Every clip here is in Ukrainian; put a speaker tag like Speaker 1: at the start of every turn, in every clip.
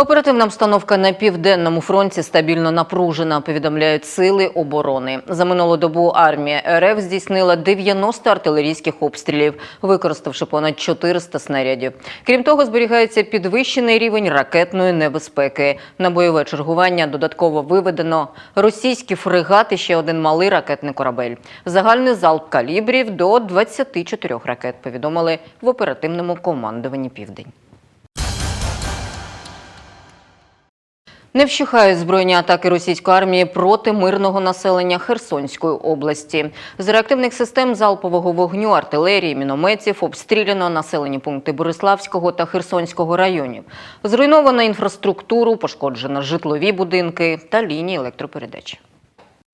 Speaker 1: Оперативна обстановка на південному фронті стабільно напружена, повідомляють сили оборони. За минулу добу армія РФ здійснила 90 артилерійських обстрілів, використавши понад 400 снарядів. Крім того, зберігається підвищений рівень ракетної небезпеки. На бойове чергування додатково виведено російські фрегати, ще один малий ракетний корабель. Загальний залп калібрів до 24 ракет. Повідомили в оперативному командуванні Південь. Не вщухають збройні атаки російської армії проти мирного населення Херсонської області. З реактивних систем залпового вогню, артилерії, мінометів обстріляно населені пункти Бориславського та Херсонського районів. Зруйновано інфраструктуру, пошкоджено житлові будинки та лінії електропередач.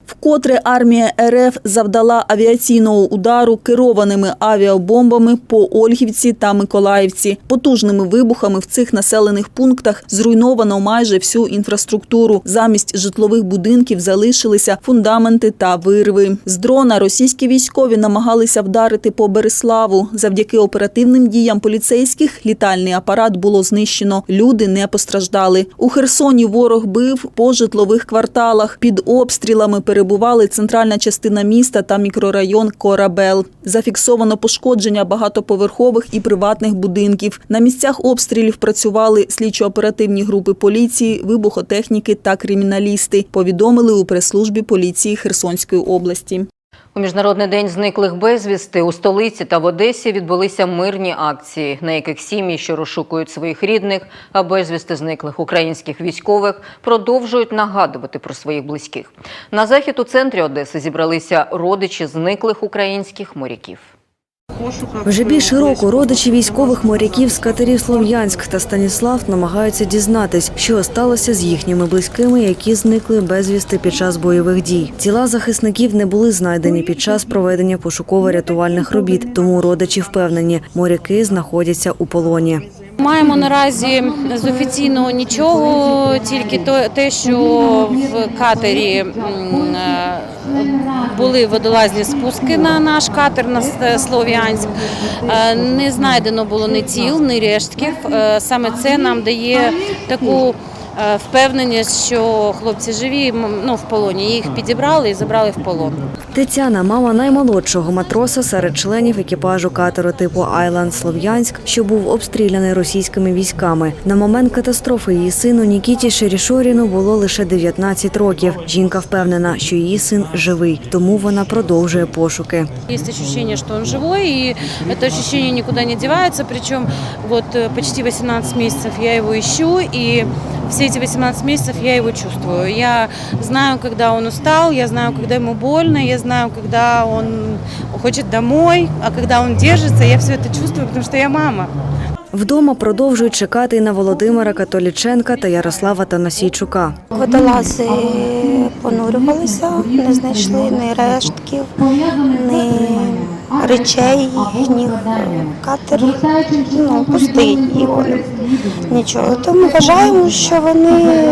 Speaker 2: Вкотре армія РФ завдала авіаційного удару керованими авіабомбами по Ольгівці та Миколаївці. Потужними вибухами в цих населених пунктах зруйновано майже всю інфраструктуру. Замість житлових будинків залишилися фундаменти та вирви. З дрона російські військові намагалися вдарити по Береславу. Завдяки оперативним діям поліцейських літальний апарат було знищено. Люди не постраждали. У Херсоні ворог бив по житлових кварталах. Під обстрілами перебували центральна частина міста та мікрорайон Корабел. Зафіксовано пошкодження багатоповерхових і приватних будинків. На місцях обстрілів працювали слідчо-оперативні групи поліції, вибухотехніки та криміналісти. Повідомили у прес-службі поліції Херсонської області.
Speaker 1: У міжнародний день зниклих безвісти у столиці та в Одесі відбулися мирні акції, на яких сім'ї, що розшукують своїх рідних, а безвісти зниклих українських військових, продовжують нагадувати про своїх близьких. На захід у центрі Одеси зібралися родичі зниклих українських моряків.
Speaker 3: Вже більше року родичі військових моряків з катерів Слов'янськ та Станіслав намагаються дізнатись, що сталося з їхніми близькими, які зникли безвісти під час бойових дій. Тіла захисників не були знайдені під час проведення пошуково-рятувальних робіт, тому родичі впевнені, моряки знаходяться у полоні.
Speaker 4: Маємо наразі з офіційного нічого, тільки то- те, що в катері е, були водолазні спуски на наш катер на Слов'янськ. Е, Не знайдено було ні тіл, ні рештків. Е, Саме це нам дає таку впевненість, що хлопці живі, ну в полоні. Їх підібрали і забрали в полон.
Speaker 3: Тетяна, мама наймолодшого матроса серед членів екіпажу катеру типу Айланд Слов'янськ, що був обстріляний російськими військами. На момент катастрофи її сину Нікіті Шерішоріну було лише 19 років. Жінка впевнена, що її син живий, тому вона продовжує пошуки.
Speaker 4: Есть ощущение, что он живой, и это ощущение никуда не девается. Причем вот э, почти 18 месяцев я его ищу, и все эти 18 месяцев я его чувствую. Я знаю, когда он устал, я знаю, когда ему больно, я знаю, когда он хочет домой, а когда он держится, я все это чувствую, потому что я мама.
Speaker 3: Вдома продовжують чекати і на Володимира Католіченка та Ярослава Танасійчука.
Speaker 5: Водолази понурювалися, не знайшли ні рештків, ні речей їхніх. Катер ну, пустий його нічого. Тому вважаємо, що вони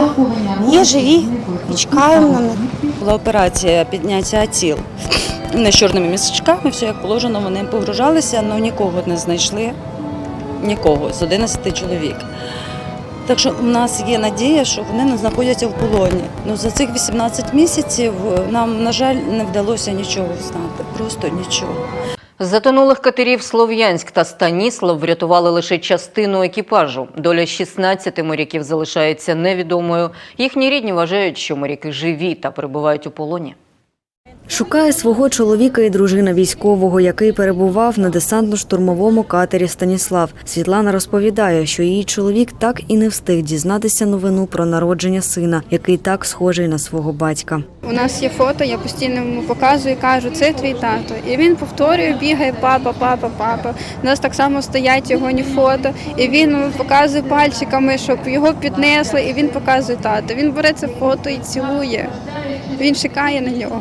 Speaker 5: є живі і чекаємо на них.
Speaker 6: Була операція підняття тіл. Вони з чорними місячками, все як положено, вони погружалися, але нікого не знайшли. Нікого з 11 чоловік. Так що в нас є надія, що вони не знаходяться в полоні. Ну за цих 18 місяців е, нам, на жаль, не вдалося нічого знати. Просто нічого.
Speaker 1: Затонулих катерів Слов'янськ та Станіслав врятували лише частину екіпажу. Доля 16 моряків залишається невідомою. Їхні рідні вважають, що моряки живі та перебувають у полоні.
Speaker 3: Шукає свого чоловіка і дружина військового, який перебував на десантно-штурмовому катері Станіслав. Світлана розповідає, що її чоловік так і не встиг дізнатися новину про народження сина, який так схожий на свого батька.
Speaker 7: У нас є фото, я постійно йому показую, кажу, це твій тато. І він повторює, бігає папа, папа, папа. У нас так само стоять його ні фото, і він показує пальчиками, щоб його піднесли, і він показує тато. Він бере це фото і цілує. Він чекає на нього.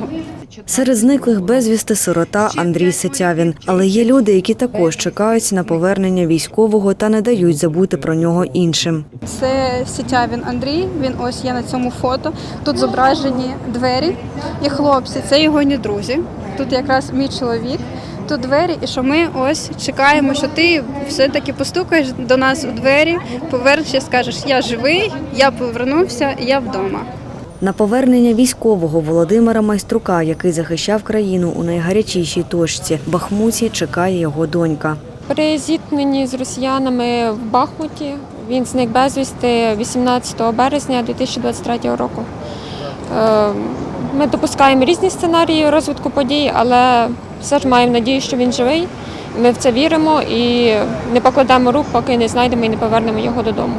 Speaker 3: Серед зниклих безвісти сирота Андрій Сетявін. Але є люди, які також чекають на повернення військового та не дають забути про нього іншим.
Speaker 7: Це Сітявін Андрій. Він ось є на цьому фото. Тут зображені двері і хлопці. Це його ні друзі. тут якраз мій чоловік, тут двері, і що ми ось чекаємо, що ти все-таки постукаєш до нас у двері, повернешся, скажеш, я живий, я повернувся, я вдома.
Speaker 3: На повернення військового Володимира Майструка, який захищав країну у найгарячішій точці Бахмуті, чекає його донька.
Speaker 8: При зіткненні з росіянами в Бахмуті він зник безвісти 18 березня 2023 року. Е, Ми допускаємо різні сценарії розвитку подій, але все ж маємо надію, що він живий. Ми в це віримо і не покладемо рук, поки не знайдемо і не повернемо його додому.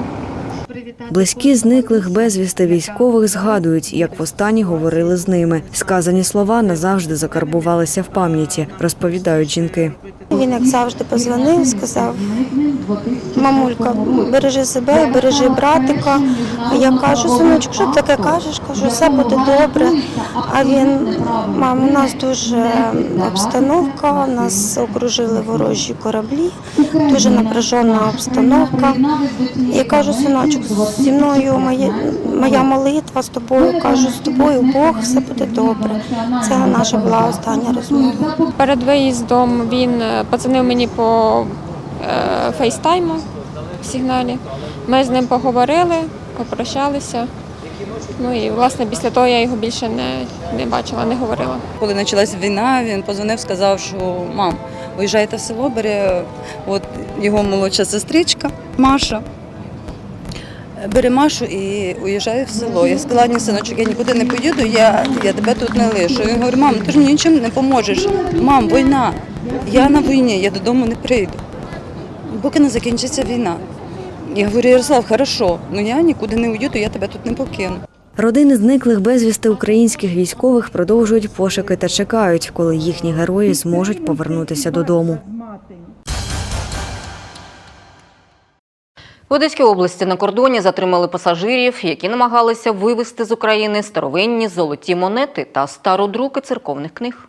Speaker 3: Близькі зниклих безвісти військових згадують, як востаннє говорили з ними. Сказані слова назавжди закарбувалися в пам'яті, розповідають жінки.
Speaker 5: Він, як завжди, позвонив, сказав: мамулька, бережи себе, бережи братика. Я кажу, синочок, що таке кажеш? Кажу, все буде добре. А він, мам, у нас дуже обстановка, нас окружили ворожі кораблі, дуже напряжена обстановка. Я кажу, синочок, зі мною моє, моя молитва з тобою, кажу, з тобою Бог, все буде добре. Це наша була остання розмова.
Speaker 8: Перед виїздом він е, подзвонив мені по е, фейстайму в сигналі. Ми з ним поговорили, попрощалися. Ну і власне після того я його більше не, не бачила, не говорила.
Speaker 6: Коли почалась війна, він позвонив, сказав, що мам, виїжджайте в село, бере от його молодша сестричка Маша. Бере Машу і уїжджає в село. Я сказала, ні, синочок, я нікуди не поїду, я, я тебе тут не лишу. Він говорить, мам, ти ж мені нічим не поможеш. Мам, війна. Я на війні, я додому не прийду. Поки не закінчиться війна. Я говорю, Ярослав, хорошо, ну я нікуди не уїду, я тебе тут не покину.
Speaker 3: Родини зниклих безвісти українських військових продовжують пошуки та чекають, коли їхні герої зможуть повернутися додому.
Speaker 1: Одеській області на кордоні затримали пасажирів, які намагалися вивезти з України старовинні золоті монети та стародруки церковних книг.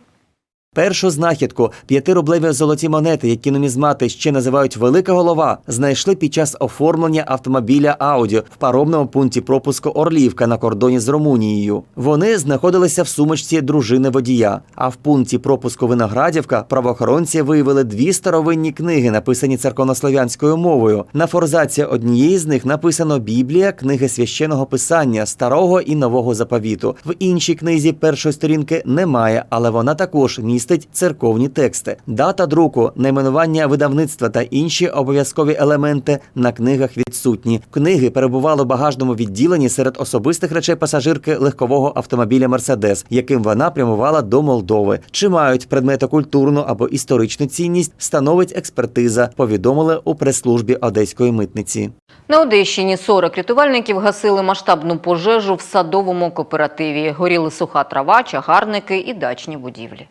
Speaker 9: Першу знахідку п'ятирублеві золоті монети, які нумізмати ще називають велика голова, знайшли під час оформлення автомобіля Ауді в паромному пункті пропуску Орлівка на кордоні з Румунією. Вони знаходилися в сумочці дружини водія. А в пункті пропуску Виноградівка правоохоронці виявили дві старовинні книги, написані церковнослов'янською мовою. На форзаці однієї з них написано Біблія, книги священного писання старого і нового заповіту. В іншій книзі першої сторінки немає, але вона також містить церковні тексти. Дата друку, найменування видавництва та інші обов'язкові елементи на книгах відсутні. Книги перебували в багажному відділенні серед особистих речей пасажирки легкового автомобіля Мерседес, яким вона прямувала до Молдови. Чи мають предмети культурну або історичну цінність, встановить експертиза. Повідомили у прес-службі одеської митниці.
Speaker 1: На Одещині 40 рятувальників гасили масштабну пожежу в садовому кооперативі. Горіли суха трава, чагарники і дачні будівлі.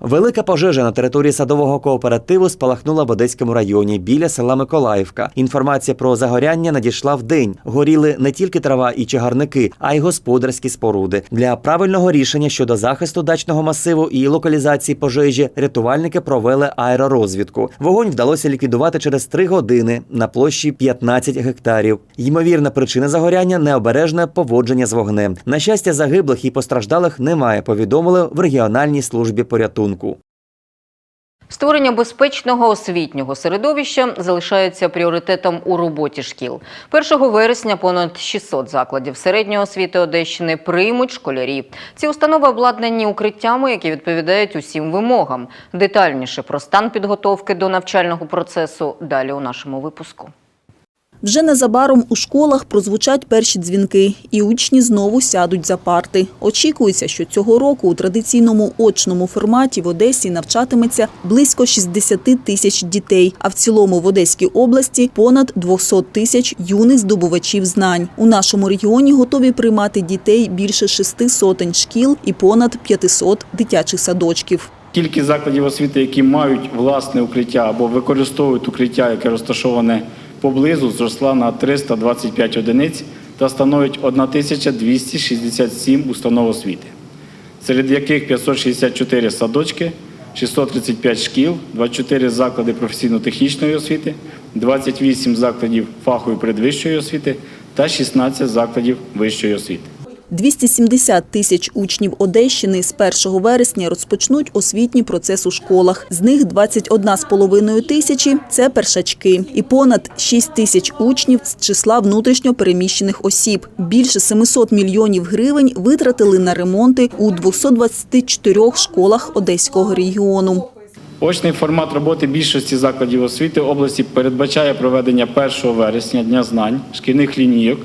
Speaker 9: Велика пожежа на території садового кооперативу спалахнула в Одеському районі біля села Миколаївка. Інформація про загоряння надійшла в день. Горіли не тільки трава і чагарники, а й господарські споруди. Для правильного рішення щодо захисту дачного масиву і локалізації пожежі рятувальники провели аеророзвідку. Вогонь вдалося ліквідувати через три години на площі 15 гектарів. Ймовірна причина загоряння необережне поводження з вогнем. На щастя, загиблих і постраждалих немає. Повідомили в регіональній службі порятунку.
Speaker 1: Створення безпечного освітнього середовища залишається пріоритетом у роботі шкіл. 1 вересня понад 600 закладів середньої освіти Одещини приймуть школярі. Ці установи обладнані укриттями, які відповідають усім вимогам. Детальніше про стан підготовки до навчального процесу далі у нашому випуску.
Speaker 2: Вже незабаром у школах прозвучать перші дзвінки, і учні знову сядуть за парти. Очікується, що цього року у традиційному очному форматі в Одесі навчатиметься близько 60 тисяч дітей, а в цілому в Одеській області понад 200 тисяч юних здобувачів знань. У нашому регіоні готові приймати дітей більше шести сотень шкіл і понад 500 дитячих садочків.
Speaker 10: Кількість закладів освіти, які мають власне укриття або використовують укриття, яке розташоване поблизу, зросла на 325 одиниць та становить 1267 установ освіти, серед яких 564 садочки, 635 шкіл, 24 заклади професійно-технічної освіти, 28 закладів фахової передвищої освіти та 16 закладів вищої освіти.
Speaker 2: 270 тисяч учнів Одещини з 1 вересня розпочнуть освітній процес у школах. З них 21,5 тисячі – це першачки. І понад 6 тисяч учнів з числа внутрішньо переміщених осіб. Більше 700 мільйонів гривень витратили на ремонти у 224 школах Одеського регіону.
Speaker 10: Очний формат роботи більшості закладів освіти області передбачає проведення 1 вересня Дня знань шкільних лінійок,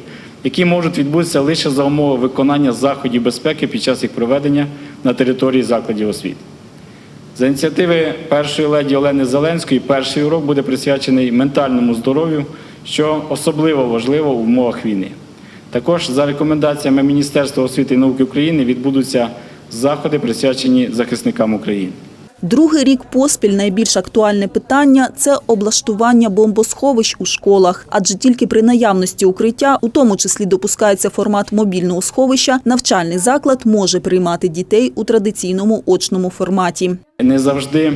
Speaker 10: які можуть відбутися лише за умови виконання заходів безпеки під час їх проведення на території закладів освіти. За ініціативи першої леді Олени Зеленської перший урок буде присвячений ментальному здоров'ю, що особливо важливо в умовах війни. Також за рекомендаціями Міністерства освіти і науки України відбудуться заходи, присвячені захисникам України.
Speaker 2: Другий рік поспіль найбільш актуальне питання – це облаштування бомбосховищ у школах. Адже тільки при наявності укриття, у тому числі допускається формат мобільного сховища, навчальний заклад може приймати дітей у традиційному очному форматі.
Speaker 10: Не завжди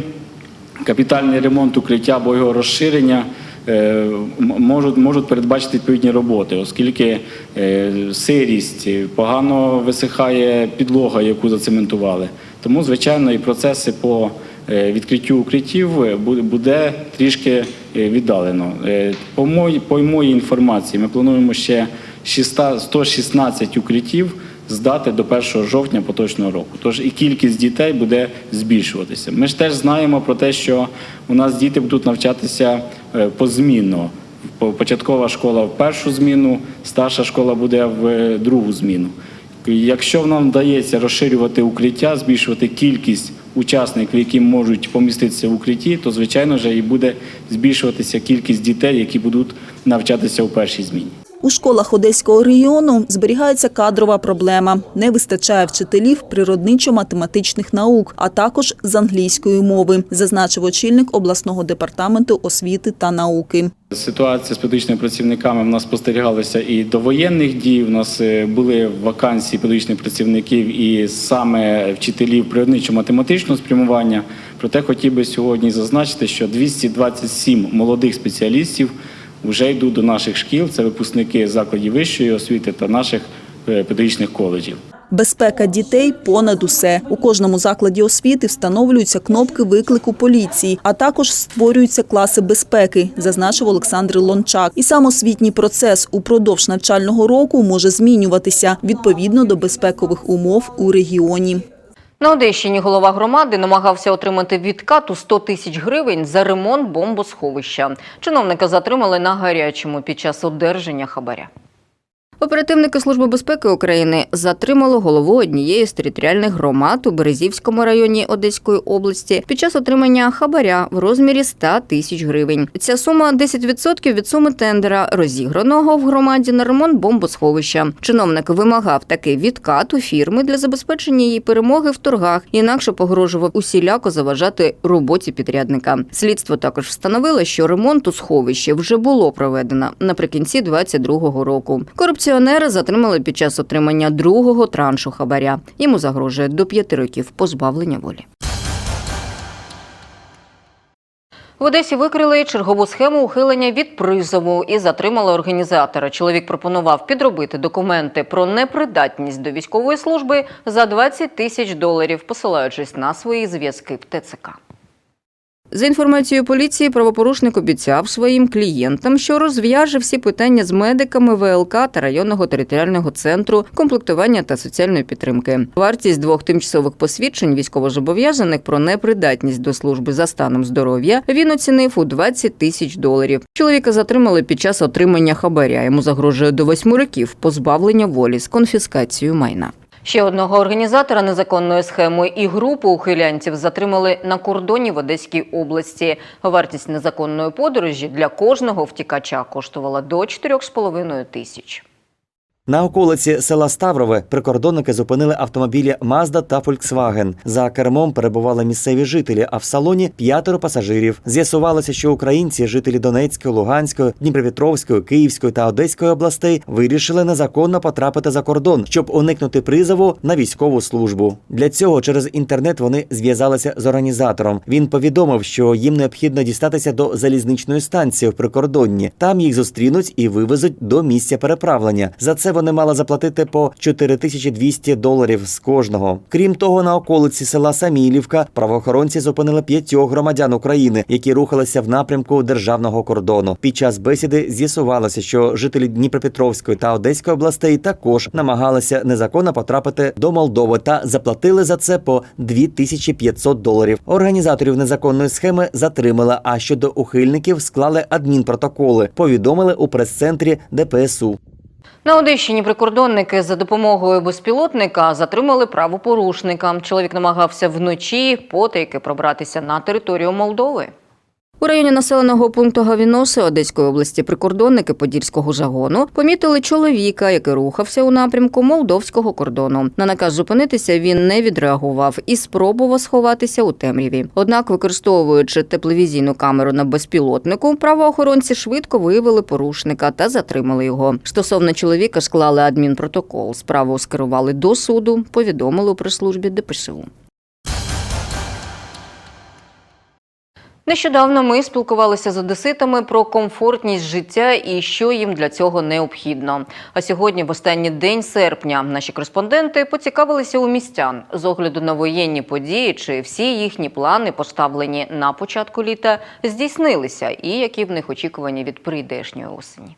Speaker 10: капітальний ремонт укриття або його розширення е, можуть, можуть передбачити відповідні роботи, оскільки е, сирість, погано висихає підлога, яку зацементували. Тому, звичайно, і процеси по е, відкриттю укриттів е, буде трішки е, віддалено. По моїй, по моїй інформації, ми плануємо ще 600 116 укриттів здати до 1 жовтня поточного року. Тож і кількість дітей буде збільшуватися. Ми ж теж знаємо про те, що у нас діти будуть навчатися позмінно. Початкова школа в першу зміну, старша школа буде в другу зміну. Якщо нам вдається розширювати укриття, збільшувати кількість учасників, які можуть поміститися в укритті, то звичайно ж і буде збільшуватися кількість дітей, які будуть навчатися у першій зміні.
Speaker 2: У школах Одеського регіону зберігається кадрова проблема. Не вистачає вчителів природничо-математичних наук, а також з англійської мови, зазначив очільник обласного департаменту освіти та науки.
Speaker 10: Ситуація з педагогічними працівниками в нас спостерігалася і до воєнних дій. У нас е, були вакансії педагогічних працівників і саме вчителів природничо-математичного спрямування. Проте хотів би сьогодні зазначити, що 227 молодих спеціалістів вже йдуть до наших шкіл. Це випускники закладів вищої освіти та наших е, педагогічних коледжів.
Speaker 2: Безпека дітей понад усе. У кожному закладі освіти встановлюються кнопки виклику поліції, а також створюються класи безпеки, зазначив Олександр Лончак. І сам освітній процес упродовж навчального року може змінюватися відповідно до безпекових умов у регіоні.
Speaker 1: На Одещині голова громади намагався отримати відкат у 100 тисяч гривень за ремонт бомбосховища. Чиновника затримали на гарячому під час одержання хабаря. Оперативники Служби безпеки України затримали голову однієї з територіальних громад у Березівському районі Одеської області під час отримання хабаря в розмірі 100 тисяч гривень. Ця сума 10% від суми тендера, розіграного в громаді на ремонт бомбосховища. Чиновник вимагав такий відкат у фірми для забезпечення її перемоги в торгах, інакше погрожував усіляко заважати роботі підрядника. Слідство також встановило, що ремонт у сховищі вже було проведено наприкінці 2022 року. Корупціонера затримали під час отримання другого траншу хабаря. Йому загрожує до п'яти років позбавлення волі. В Одесі викрили чергову схему ухилення від призову і затримали організатора. Чоловік пропонував підробити документи про непридатність до військової служби за 20 тисяч доларів, посилаючись на свої зв'язки в ТЦК. За інформацією поліції, правопорушник обіцяв своїм клієнтам, що розв'яже всі питання з медиками ВЛК та районного територіального центру комплектування та соціальної підтримки. Вартість двох тимчасових посвідчень військовозобов'язаних про непридатність до служби за станом здоров'я він оцінив у 20 тисяч доларів. Чоловіка затримали під час отримання хабаря. Йому загрожує до восьми років позбавлення волі з конфіскацією майна. Ще одного організатора незаконної схеми і групу ухилянців затримали на кордоні в Одеській області. Вартість незаконної подорожі для кожного втікача коштувала до 4,5 тисяч.
Speaker 9: На околиці села Ставрове прикордонники зупинили автомобілі Мазда та Volkswagen. За кермом перебували місцеві жителі, а в салоні п'ятеро пасажирів. З'ясувалося, що українці, жителі Донецької, Луганської, Дніпропетровської, Київської та Одеської областей, вирішили незаконно потрапити за кордон, щоб уникнути призову на військову службу. Для цього через інтернет вони зв'язалися з організатором. Він повідомив, що їм необхідно дістатися до залізничної станції в прикордонні. Там їх зустрінуть і вивезуть до місця переправлення. За це вони мали заплатити по 4200 доларів з кожного. Крім того, на околиці села Самілівка правоохоронці зупинили п'ятьох громадян України, які рухалися в напрямку державного кордону. Під час бесіди з'ясувалося, що жителі Дніпропетровської та Одеської областей також намагалися незаконно потрапити до Молдови та заплатили за це по 2500 доларів. Організаторів незаконної схеми затримали. А щодо ухильників склали адмінпротоколи. Повідомили у прес-центрі ДПСУ.
Speaker 1: На Одещині прикордонники за допомогою безпілотника затримали правопорушника. Чоловік намагався вночі потайки пробратися на територію Молдови. У районі населеного пункту Гавіноси Одеської області прикордонники Подільського загону помітили чоловіка, який рухався у напрямку молдовського кордону. На наказ зупинитися він не відреагував і спробував сховатися у темряві. Однак, використовуючи тепловізійну камеру на безпілотнику, правоохоронці швидко виявили порушника та затримали його. Стосовно чоловіка склали адмінпротокол. Справу скерували до суду. Повідомили у прес-службі ДПСУ. Нещодавно ми спілкувалися з одеситами про комфортність життя і що їм для цього необхідно. А сьогодні, в останній день серпня, наші кореспонденти поцікавилися у містян з огляду на воєнні події, чи всі їхні плани, поставлені на початку літа, здійснилися, і які в них очікування від прийдешньої осені.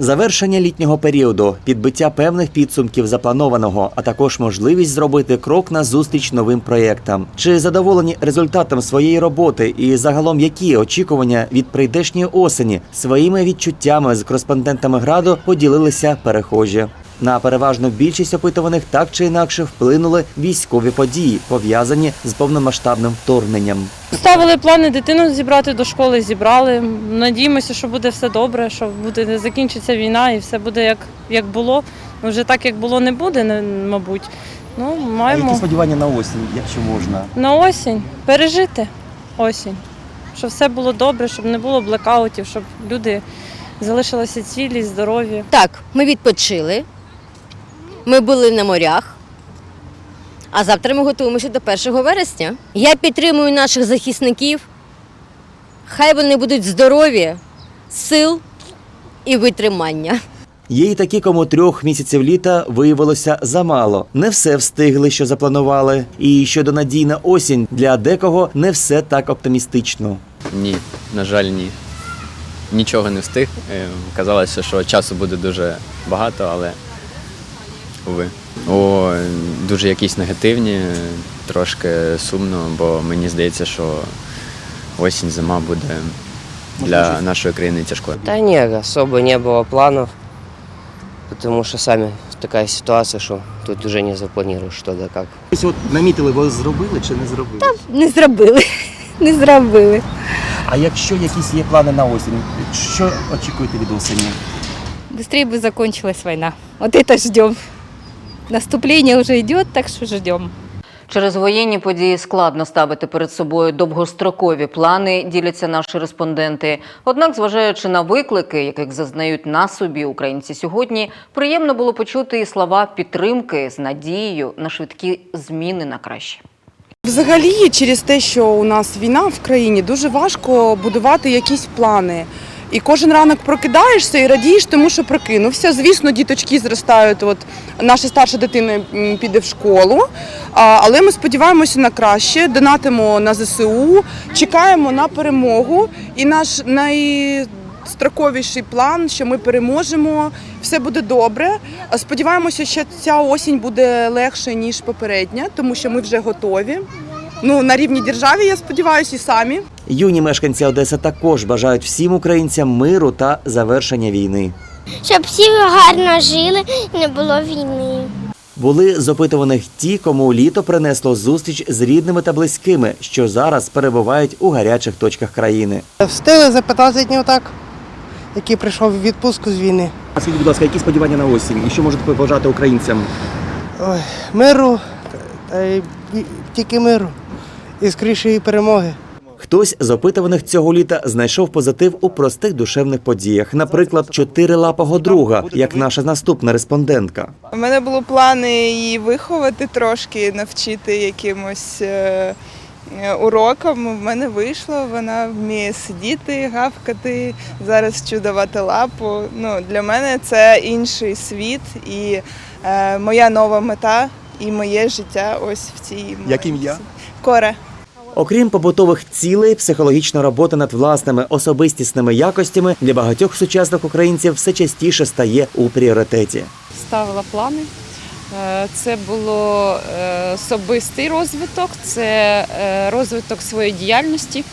Speaker 9: Завершення літнього періоду, підбиття певних підсумків запланованого, а також можливість зробити крок на зустріч новим проєктам. Чи задоволені результатом своєї роботи і загалом які очікування від прийдешньої осені своїми відчуттями з кореспондентами граду поділилися перехожі. На переважну більшість опитуваних так чи інакше вплинули військові події, пов'язані з повномасштабним вторгненням.
Speaker 11: Ставили плани дитину зібрати до школи, зібрали. Надіємося, що буде все добре, що буде не закінчиться війна і все буде як, як було. Вже так, як було, не буде, мабуть. Ну, маємо
Speaker 9: сподівання на осінь, якщо можна?
Speaker 11: на осінь пережити осінь. Щоб все було добре, щоб не було блекаутів, щоб люди залишилися цілі, здорові.
Speaker 12: Так, ми відпочили. Ми були на морях. А завтра ми готуємося до 1 вересня. Я підтримую наших захисників. Хай вони будуть здорові, сил і витримання.
Speaker 9: Є й такі, кому трьох місяців літа виявилося замало. Не все встигли, що запланували. І щодо надій на осінь для декого не все так оптимістично.
Speaker 13: Ні, на жаль, ні. Нічого не встиг. Е, Казалося, що часу буде дуже багато, але уви. О, дуже якісь негативні, трошки сумно, бо мені здається, що осінь, зима буде для нашої країни тяжкою.
Speaker 14: Да нет, особо не было планов, потому что сами такая ситуация, что тут уже не запланируешь что да как.
Speaker 9: От намітили, ви зробили чи не зробили?
Speaker 12: Не зробили. Не зробили.
Speaker 9: А якщо якісь є плани на осінь, що очікуєте від осені?
Speaker 15: Быстрее бы закончилась война. Вот это ждем. Наступление уже идет, так что ждем.
Speaker 1: Через воєнні події складно ставити перед собою довгострокові плани, діляться наші респонденти. Однак, зважаючи на виклики, яких зазнають на собі українці сьогодні, приємно було почути і слова підтримки з надією на швидкі зміни на краще.
Speaker 16: Взагалі, через те, що у нас війна в країні, дуже важко будувати якісь плани. І кожен ранок прокидаєшся і радієш, тому що прокинувся. Звісно, діточки зростають. От наша старша дитина піде в школу, але ми сподіваємося на краще, донатимо на ЗСУ, чекаємо на перемогу. І наш найстроковіший план, що ми переможемо, все буде добре. Сподіваємося, що ця осінь буде легше ніж попередня, тому що ми вже готові. Ну на рівні держави, я сподіваюся, і самі.
Speaker 9: Юні мешканці Одеси також бажають всім українцям миру та завершення війни.
Speaker 5: Щоб всі гарно жили не було війни.
Speaker 9: Були з опитуваних ті, кому літо принесло зустріч з рідними та близькими, що зараз перебувають у гарячих точках країни.
Speaker 14: Встигли за 15 днів так, який прийшов в відпустку з війни.
Speaker 9: А Скажіть, будь ласка, які сподівання на осінь і що можете побажати українцям?
Speaker 14: Ой, миру, та й тільки миру. І скорішої перемоги.
Speaker 9: Хтось з опитуваних цього літа знайшов позитив у простих душевних подіях, наприклад, чотирилапого друга, як наша наступна респондентка.
Speaker 16: У мене були плани її виховати трошки, навчити якимось е,
Speaker 17: е, урокам. В мене вийшло, вона вміє сидіти, гавкати, зараз чудувати лапу. Ну, для мене це інший світ і е, моя нова мета і моє життя ось в цій
Speaker 18: Як ім'я?
Speaker 17: Коре.
Speaker 9: Окрім побутових цілей, психологічна робота над власними особистісними якостями для багатьох сучасних українців все частіше стає у пріоритеті.
Speaker 19: ставила плани. Е, Це було е, особистий розвиток, це е, розвиток своєї діяльності.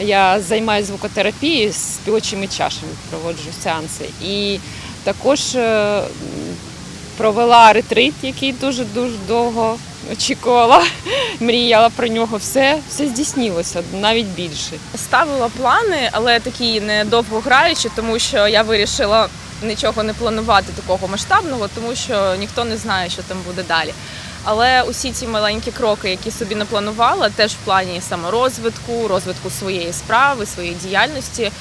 Speaker 19: Я займаюся звукотерапією з співочими чашами, проводжу сеанси. І також провела ретрит, який дуже дуже довго очікувала, мріяла про нього. Все, все здійснилося, навіть більше.
Speaker 20: Ставила плани, але такі не довгограючі, тому що я вирішила нічого не планувати такого масштабного, тому що ніхто не знає, що там буде далі. Але усі ці маленькі кроки, які собі не планувала, теж в плані саморозвитку, розвитку своєї справи, своєї діяльності,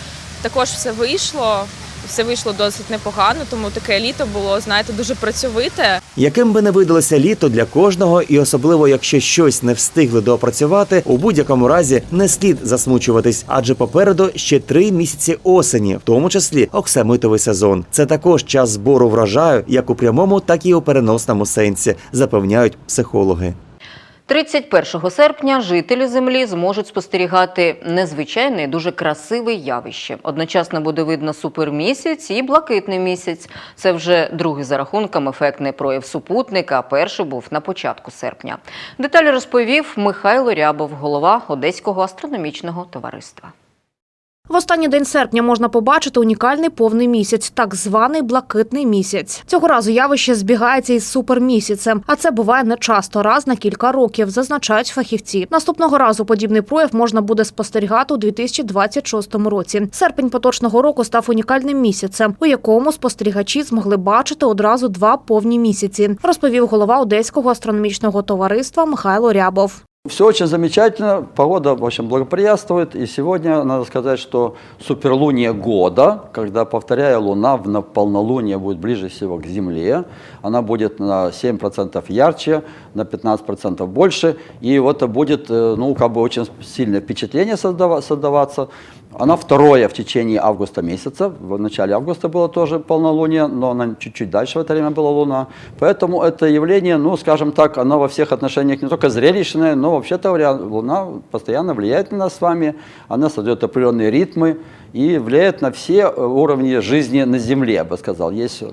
Speaker 20: також все вийшло. Все вийшло досить непогано, тому таке літо було, знаєте, дуже працьовите.
Speaker 9: Яким би не видалося літо для кожного, і особливо якщо щось не встигли доопрацювати, у будь-якому разі не слід засмучуватись, адже попереду ще три місяці осені, в тому числі оксамитовий сезон. Це також час збору врожаю, як у прямому, так і у переносному сенсі, запевняють психологи.
Speaker 1: 31 серпня жителі землі зможуть спостерігати незвичайне, дуже красиве явище. Одночасно буде видно супермісяць і блакитний місяць. Це вже другий за рахунком ефектний прояв супутника. а Перший був на початку серпня. Деталі розповів Михайло Рябов, голова Одеського астрономічного товариства.
Speaker 21: В останній день серпня можна побачити унікальний повний місяць, так званий блакитний місяць. Цього разу явище збігається із супермісяцем, а це буває не часто, раз на кілька років, зазначають фахівці. Наступного разу подібний прояв можна буде спостерігати у 2026 році. Серпень поточного року став унікальним місяцем, у якому спостерігачі змогли бачити одразу два повні місяці, розповів голова Одеського астрономічного товариства Михайло Рябов.
Speaker 22: Все очень замечательно, погода, в общем, благоприятствует. И сегодня, надо сказать, что суперлуние года, когда, повторяю, Луна в на- полнолуние будет ближе всего к Земле, она будет на 7% ярче, на 15% больше, и вот это будет, э, ну, как бы очень сильное впечатление создава- создаваться. Она второе в течение августа месяца. В начале августа было тоже полнолуние, но она чуть-чуть дальше в это время была Луна. Поэтому это явление, ну, скажем так, оно во всех отношениях не только зрелищное, но вообще-то Луна постоянно влияет на нас с вами. Она создает определенные ритмы и влияет на все уровни жизни на Земле, я бы сказал. Есть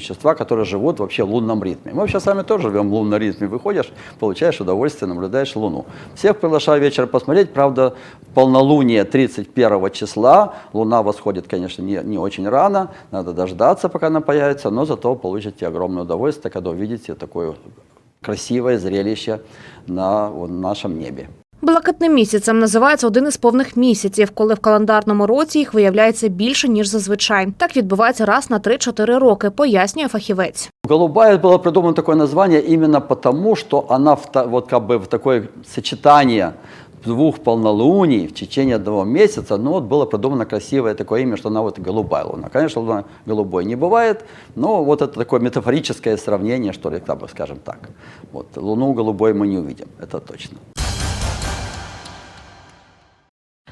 Speaker 22: существа, которые живут вообще в лунном ритме. Мы вообще сами тоже живем в лунном ритме. Выходишь, получаешь удовольствие, наблюдаешь Луну. Всех приглашаю вечером посмотреть. Правда, полнолуние 31 числа. Луна восходит, конечно, не, не очень рано. Надо дождаться, пока она появится, но зато получите огромное удовольствие, когда увидите такое красивое зрелище на нашем небе.
Speaker 21: Блакитним місяцем називається один із повних місяців, коли в календарному році їх виявляється більше ніж зазвичай. Так відбувається раз на 3-4 роки, пояснює фахівець.
Speaker 22: Голубая было придумано такое название именно потому, что она в, та- вот как бы в такое сочетание двух полнолуний в течение одного месяца, ну вот было придумано красивое такое имя, что она вот голубая луна. Конечно, луна голубой не бывает, но вот это такое метафорическое сравнение, что ли, как бы скажем так. Вот луну голубой мы не увидим, это точно.